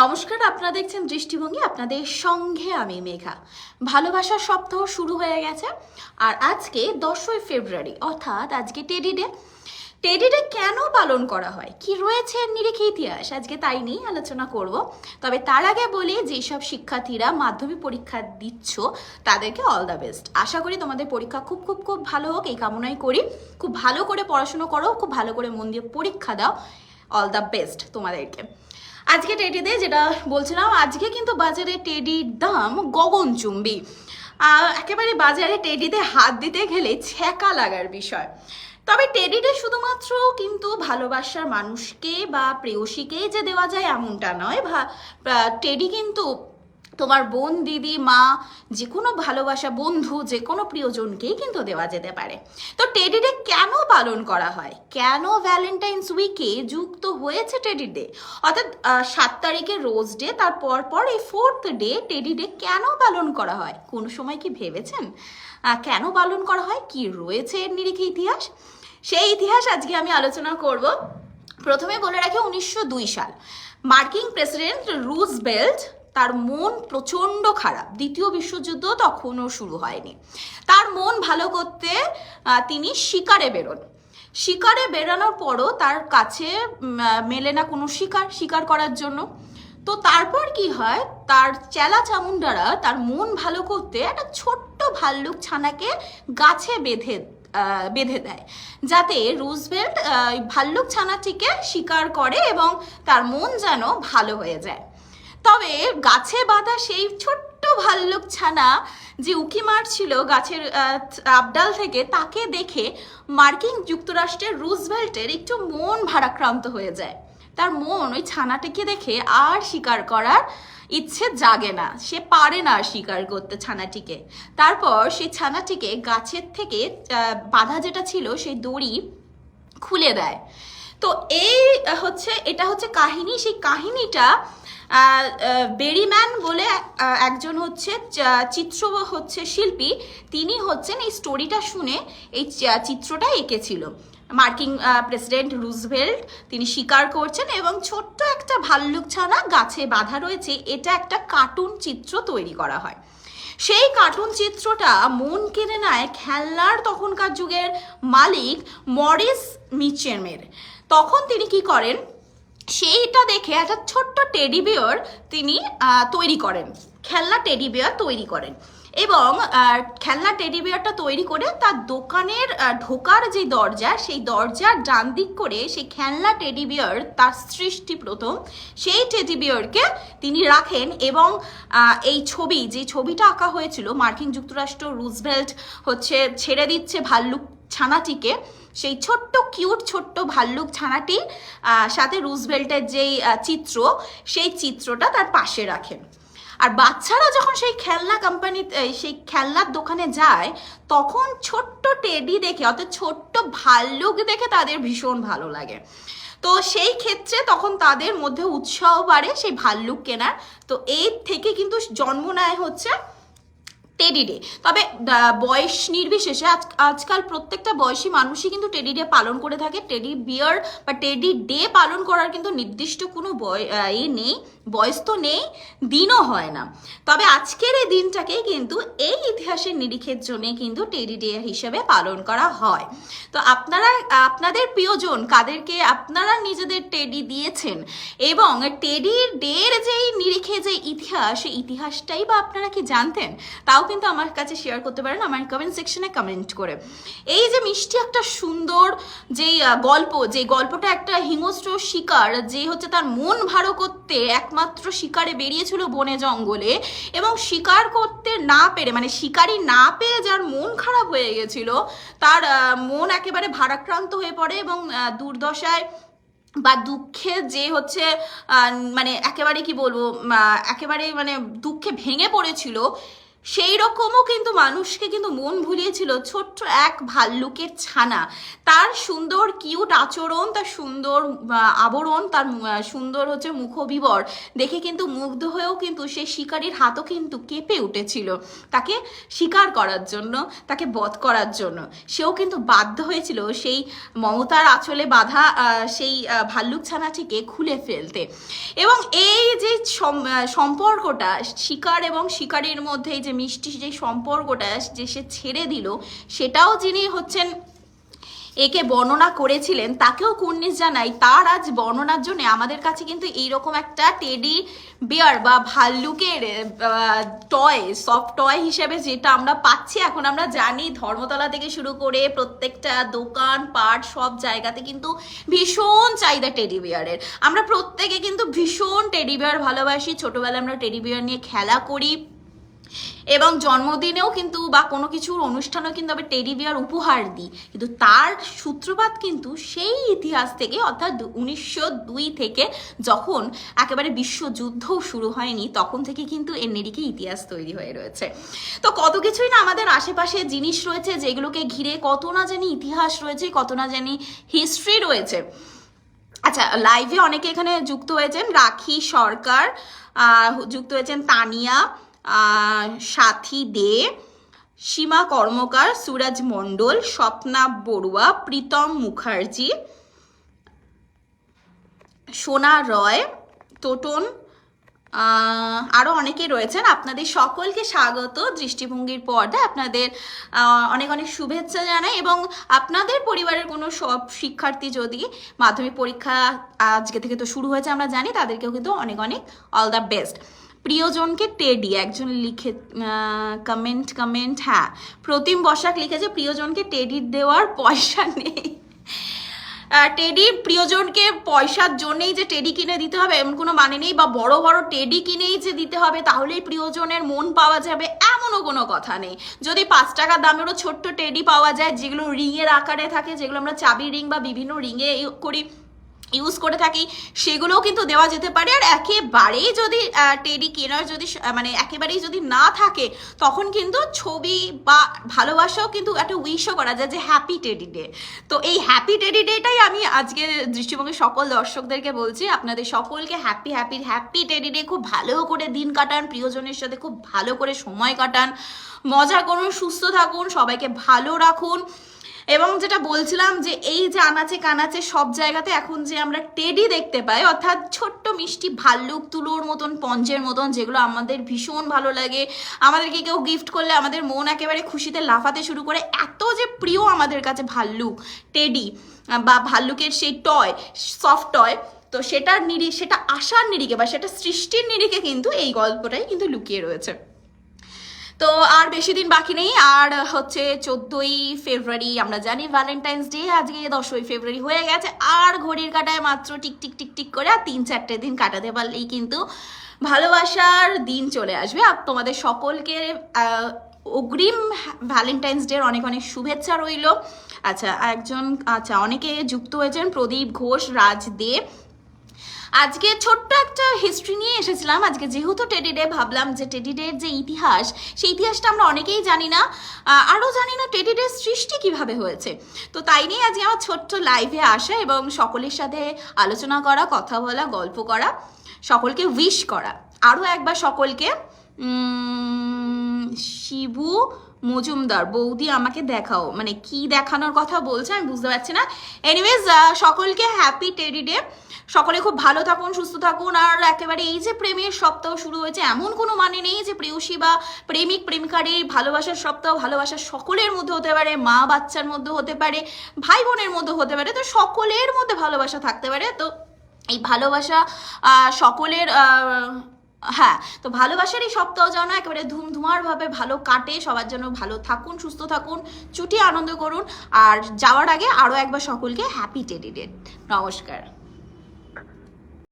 নমস্কার, আপনারা দেখছেন দৃষ্টিভঙ্গি, আপনাদের সঙ্গে আমি মেঘা। ভালোবাসার সপ্তাহ শুরু হয়ে গেছে, আর আজকে দশই ফেব্রুয়ারি, অর্থাৎ আজকে টেডি ডে টেডি ডে কেন পালন করা হয়? কি রয়েছে এর নিরিখে ইতিহাস? আজকে তাই নিয়ে আলোচনা করব। তবে তার আগে বলি, যেসব শিক্ষার্থীরা মাধ্যমিক পরীক্ষা দিচ্ছ, তাদেরকে অল দ্য বেস্ট আশা করি তোমাদের পরীক্ষা খুব খুব খুব ভালো হোক, এই কামনাই করি। খুব ভালো করে পড়াশুনো করো, খুব ভালো করে মন দিয়ে পরীক্ষা দাও। অল দ্য বেস্ট তোমাদেরকে। আজকে টেডিতে যেটা বলছিলাম, আজকে কিন্তু বাজারে টেডির দাম গগনচুম্বী একেবারে বাজারে টেডিতে হাত দিতে গেলে ছ্যাঁকা লাগার বিষয়। তবে টেডিতে শুধুমাত্র কিন্তু ভালোবাসার মানুষকে বা প্রেয়সীকেই যে দেওয়া যায় এমনটা নয় টেডি কিন্তু তোমার বোন, দিদি, মা যে কোনো ভালোবাসা বন্ধু যে কোনো প্রিয়জনকেই কিন্তু দেওয়া যেতে পারে। তো টেডি ডে কেন পালন করা হয়? কেন ভ্যালেন্টাইন্স উইকে যুক্ত হয়েছে টেডি ডে অর্থাৎ সাত তারিখে রোজ ডে তার পর পর এই ফোর্থ ডে টেডি ডে কেন পালন করা হয়? কোন সময় কি ভেবেছেন? কেন পালন করা হয়? কি রয়েছে এর নিরিখে ইতিহাস? সেই ইতিহাস আজকে আমি আলোচনা করব। প্রথমে বলে রাখি, উনিশশো দুই সাল। মার্কিন প্রেসিডেন্ট রুজবেল্ট তার মন প্রচণ্ড খারাপ। দ্বিতীয় বিশ্বযুদ্ধ তখনও শুরু হয়নি। তার মন ভালো করতে তিনি শিকারে বেরোন। শিকারে বেরানোর পরও তার কাছে মেলে না কোনো শিকার শিকার করার জন্য। তো তারপর কি হয়? তার চেলা চামুন্ডারা তার মন ভালো করতে একটা ছোট্ট ভাল্লুক ছানাকে গাছে বেঁধে বেঁধে দেয়। যাতে রুজভেল্ট ভাল্লুক ছানাটিকে শিকার করে এবং তার মন যেন ভালো হয়ে যায়। তবে গাছে বাঁধা সেই ছোট্ট ভাল্লুক ছানা যে উকি মারছিল গাছের আবডাল থেকে, তাকে দেখে মার্কিন যুক্তরাষ্ট্রের রুজভেল্টের একটু মন ভারাক্রান্ত হয়ে যায়। তার মন ওই ছানাটিকে দেখে আর শিকার করার ইচ্ছে জাগে না। সে পারে না শিকার করতে ছানাটিকে। তারপর সেই ছানাটিকে গাছের থেকে বাঁধা যেটা ছিল সেই দড়ি খুলে দেয়। তো এই, হচ্ছে, এটা হচ্ছে কাহিনী। সেই কাহিনীটা বেরিম্যান বলে একজন হচ্ছে চিত্র হচ্ছে শিল্পী। তিনি হচ্ছেন এই স্টোরিটা শুনে এই চিত্রটা এঁকেছিল। মার্কিন প্রেসিডেন্ট রুজভেল্ট, তিনি স্বীকার করছেন এবং ছোট্ট একটা ভাল্লুক ছানা গাছে বাঁধা রয়েছে, এটা একটা কার্টুন চিত্র তৈরি করা হয়। সেই কার্টুন চিত্রটা মন কেড়ে নেয় খেলনার তখনকার যুগের মালিক মরিস মিচেমের। তখন তিনি কি করেন? সেইটা দেখে একটা ছোট্ট টেডি বিয়ার তিনি তৈরি করেন। খেলনা টেডি বিয়ার তৈরি করেন। এবং খেলনা টেডি বিয়ারটা তৈরি করে তার দোকানের ঢোকার যে দরজা, সেই দরজার ডান দিক করে সেই খেলনা টেডি বিয়ার তার সৃষ্টি প্রথম। সেই টেডি বিয়ারকে তিনি রাখেন এবং এই ছবি, যে ছবিটা আঁকা হয়েছিল, মার্কিন যুক্তরাষ্ট্র রুজভেল্ট হচ্ছে, ছেড়ে দিচ্ছে ভাল্লুক ছানাটিকে, সেই ছোট্ট কিউট ছোট্ট ভাল্লুক ছানাটি সাথে রুজভেল্টের যেই চিত্র, সেই চিত্রটা তার পাশে রাখেন আর বাচ্চারা যখন সেই খেলনা কোম্পানি সেই খেলনার দোকানে যায়, তখন ছোট্ট টেডি দেখে, অর্থাৎ ছোট্ট ভাল্লুক দেখে তাদের ভীষণ ভালো লাগে। তো সেই ক্ষেত্রে তখন তাদের মধ্যে উৎসাহ বাড়ে সেই ভাল্লুক কেনার। তো এর থেকে কিন্তু জন্ম নেয় হচ্ছে টেডি ডে তবে বয়স নির্বিশেষে আজ, আজকাল প্রত্যেকটা বয়সী মানুষই কিন্তু টেডি ডে পালন করে থাকে। টেডি বিয়ার বা টেডি ডে পালন করার কিন্তু নির্দিষ্ট কোনো বয় এ নেই, বয়স তো নেই, দিনও হয় না। তবে আজকের এই দিনটাকে কিন্তু এই ইতিহাসের নিরিখের জন্য কিন্তু টেডি ডে হিসেবে পালন করা হয়। তো আপনারা, আপনাদের প্রিয়জন কাদেরকে, আপনারা নিজেদের টেডি দিয়েছেন এবং টেডি ডের যেই নিরিখে যে ইতিহাস, সেই ইতিহাসটাই বা আপনারা কি জানতেন? তাও কিন্তু আমার কাছে শেয়ার করতে পারেন, আমার কমেন্ট সেকশনে কমেন্ট করে। এই যে মিষ্টি একটা সুন্দর যেই গল্প যে গল্পটা একটা হিংস্র শিকার, যে হচ্ছে তার মন ভালো করতে একমাত্র শিকারে বেরিয়েছিল বনে জঙ্গলে এবং শিকার করতে না পেরে মানে শিকারি না পেয়ে যার মন খারাপ হয়ে গেছিল, তার মন একেবারে ভারাক্রান্ত হয়ে পড়ে এবং দুর্দশায় বা দুঃখে যে হচ্ছে মানে একেবারে কি বলব একেবারে মানে দুঃখে ভেঙে পড়েছিল সেই রকমও কিন্তু মানুষকে কিন্তু মন ভুলিয়েছিল ছোট্ট এক ভাল্লুকের ছানা। তার সুন্দর কিউট আচরণ, তার সুন্দর আবরণ, তার সুন্দর হচ্ছে মুখবিবর দেখে কিন্তু মুগ্ধ হয়েও কিন্তু সেই শিকারীর হাতও কিন্তু কেঁপে উঠেছিল তাকে শিকার করার জন্য, তাকে বধ করার জন্য। সেও কিন্তু বাধ্য হয়েছিল সেই মমতার আঁচলে বাঁধা সেই ভাল্লুক ছানাটিকে খুলে ফেলতে। এবং এই যে সম্পর্কটা শিকার এবং শিকারীর মধ্যে এই যে মিষ্টি যে সম্পর্কটা যে সে ছেড়ে দিল, সেটাও যিনি হচ্ছেন একে বর্ণনা করেছিলেন, তাকেও কুর্নিশ জানাই, তার আজ বর্ণনার জন্য আমাদের কাছে কিন্তু এইরকম একটা টেডি বিয়ার বা ভাল্লুকের টয়, সফট টয় হিসেবে যেটা আমরা পাচ্ছি, এখন আমরা জানি ধর্মতলা থেকে শুরু করে প্রত্যেকটা দোকান, পাট, সব জায়গাতে কিন্তু ভীষণ চাহিদা টেডি বিয়ারের। আমরা প্রত্যেকে কিন্তু ভীষণ টেডি বিয়ার ভালোবাসি, ছোটোবেলায় আমরা টেডি বিয়ার নিয়ে খেলা করি এবং জন্মদিনেও কিন্তু বা কোনো কিছুর অনুষ্ঠানেও কিন্তু আমি টেডি বিয়ার উপহার দিই। কিন্তু তার সূত্রপাত কিন্তু সেই ইতিহাস থেকে, অর্থাৎ উনিশশো দুই থেকে যখন একেবারে বিশ্বযুদ্ধও শুরু হয়নি, তখন থেকে কিন্তু এর নিরিখে ইতিহাস তৈরি হয়ে রয়েছে। তো কত কিছুই না আমাদের আশেপাশে জিনিস রয়েছে যেগুলোকে ঘিরে কত না জানি ইতিহাস রয়েছে, কত না জানি হিস্ট্রি রয়েছে। আচ্ছা লাইভে অনেকে এখানে যুক্ত হয়েছেন রাখি সরকার যুক্ত হয়েছেন তানিয়া সাথী দে, সীমা কর্মকার, সুরজ মণ্ডল, স্বপ্না বড়ুয়া, প্রীতম মুখার্জি, সোনা রয় টোটন আরও আরও অনেকে রয়েছেন। আপনাদের সকলকে স্বাগত। দৃষ্টিভঙ্গির পর্দায় আপনাদের অনেক অনেক শুভেচ্ছা জানাই। এবং আপনাদের পরিবারের কোনো সব শিক্ষার্থী যদি মাধ্যমিক পরীক্ষা আজকে থেকে তো শুরু হয়েছে, আমরা জানি, তাদেরকেও কিন্তু অনেক অনেক অল দ্য বেস্ট প্রিয়জনকে টেডি, একজন লিখে কমেন্ট কমেন্ট হ্যাঁ। প্রতিম বসাক লিখেছে, প্রিয়জনকে টেডি দেওয়ার পয়সা নেই। টেডি, প্রিয়জনকে পয়সার জন্যেই যে টেডি কিনে দিতে হবে, এমন কোনো মানে নেই, বা বড় বড় টেডি কিনেই যে দিতে হবে, তাহলেই প্রিয়জনের মন পাওয়া যাবে, এমনও কোনো কথা নেই। যদি পাঁচ টাকা দামেরও ছোট্ট টেডি পাওয়া যায়, যেগুলো রিংয়ের আকারে থাকে, যেগুলো আমরা চাবি রিং বা বিভিন্ন রিংয়ে করি ইউজ করে থাকি, সেগুলোও কিন্তু দেওয়া যেতে পারে। আর একেবারেই যদি টেডি কেনার যদি মানে একেবারেই যদি না থাকে, তখন কিন্তু ছবি বা ভালোবাসাও কিন্তু একটা উইশও করা যায় যে হ্যাপি টেডি ডে তো এই হ্যাপি টেডি ডেটাই আমি আজকে দৃষ্টিভঙ্গি সকল দর্শকদেরকে বলছি, আপনাদের সকলকে happy happy happy teddy day খুব ভালো করে দিন কাটান, প্রিয়জনের সাথে খুব ভালো করে সময় কাটান। মজা করুন, সুস্থ থাকুন, সবাইকে ভালো রাখুন। এবং যেটা বলছিলাম যে এই যে আনাচে কানাচে সব জায়গাতে এখন যে আমরা টেডি দেখতে পাই, অর্থাৎ ছোট্ট মিষ্টি ভাল্লুক, তুলোর মতন পঞ্চের মতন, যেগুলো আমাদের ভীষণ ভালো লাগে। আমাদেরকে কেউ গিফট করলে আমাদের মন একেবারে খুশিতে লাফাতে শুরু করে। এত যে প্রিয় আমাদের কাছে ভাল্লুক, টেডি বা ভাল্লুকের সেই টয় সফট টয় তো সেটার নিরি সেটা আশার নিরিখে বা সেটা সৃষ্টির নিরিখে কিন্তু এই গল্পটাই কিন্তু লুকিয়ে রয়েছে। তো আর বেশি দিন বাকি নেই। আর হচ্ছে চোদ্দই ফেব্রুয়ারি আমরা জানি ভ্যালেন্টাইন্স ডে আজকে দশই ফেব্রুয়ারি হয়ে গেছে। আর ঘড়ির কাটায় মাত্র টিক টিক টিক টিক করে আর তিন চারটে দিন কাটাতে পারলেই কিন্তু ভালোবাসার দিন চলে আসবে। আর তোমাদের সকলকে অগ্রিম ভ্যালেন্টাইন্স ডের অনেক অনেক শুভেচ্ছা রইল। আচ্ছা একজন আচ্ছা অনেকে যুক্ত হয়েছেন প্রদীপ ঘোষ, রাজ দেব আজকে ছোট্ট একটা হিস্ট্রি নিয়ে এসেছিলাম। আজকে যেহেতু টেডি ডে ভাবলাম যে টেডি ডের যে ইতিহাস, সেই ইতিহাসটা আমরা অনেকেই জানি না। আরও জানি না টেডি ডের সৃষ্টি কীভাবে হয়েছে। তো তাই নিয়ে আজকে আমার ছোট্ট লাইভে আসা এবং সকলের সাথে আলোচনা করা, কথা বলা, গল্প করা, সকলকে উইশ করা। আরও একবার সকলকে শিবু মজুমদার, বৌদি আমাকে দেখাও। মানে কি দেখানোর কথা বলছে আমি বুঝতে পারছি না। এনিওয়েজ সকলকে হ্যাপি টেডি ডে সকলে খুব ভালো থাকুন, সুস্থ থাকুন, আর একেবারে এই যে প্রেমের সপ্তাহ শুরু হয়েছে, এমন কোনো মানে নেই যে প্রেয়সী বা প্রেমিক, প্রেমিকার এই ভালোবাসার সপ্তাহ, ভালোবাসার সকলের মধ্যে হতে পারে, মা বাচ্চার মধ্যে হতে পারে, ভাই বোনের মধ্যে হতে পারে, তো সকলের মধ্যে ভালোবাসা থাকতে পারে। তো এই ভালোবাসা সকলের হ্যাঁ তো ভালোবাসার এই সপ্তাহ যেন একেবারে ধুমধুমারভাবে ভালো কাটে, সবার জন্য ভালো থাকুন, সুস্থ থাকুন ছুটি আনন্দ করুন, আর যাওয়ার আগে আরও একবার সকলকে হ্যাপি টেডি ডেট নমস্কার।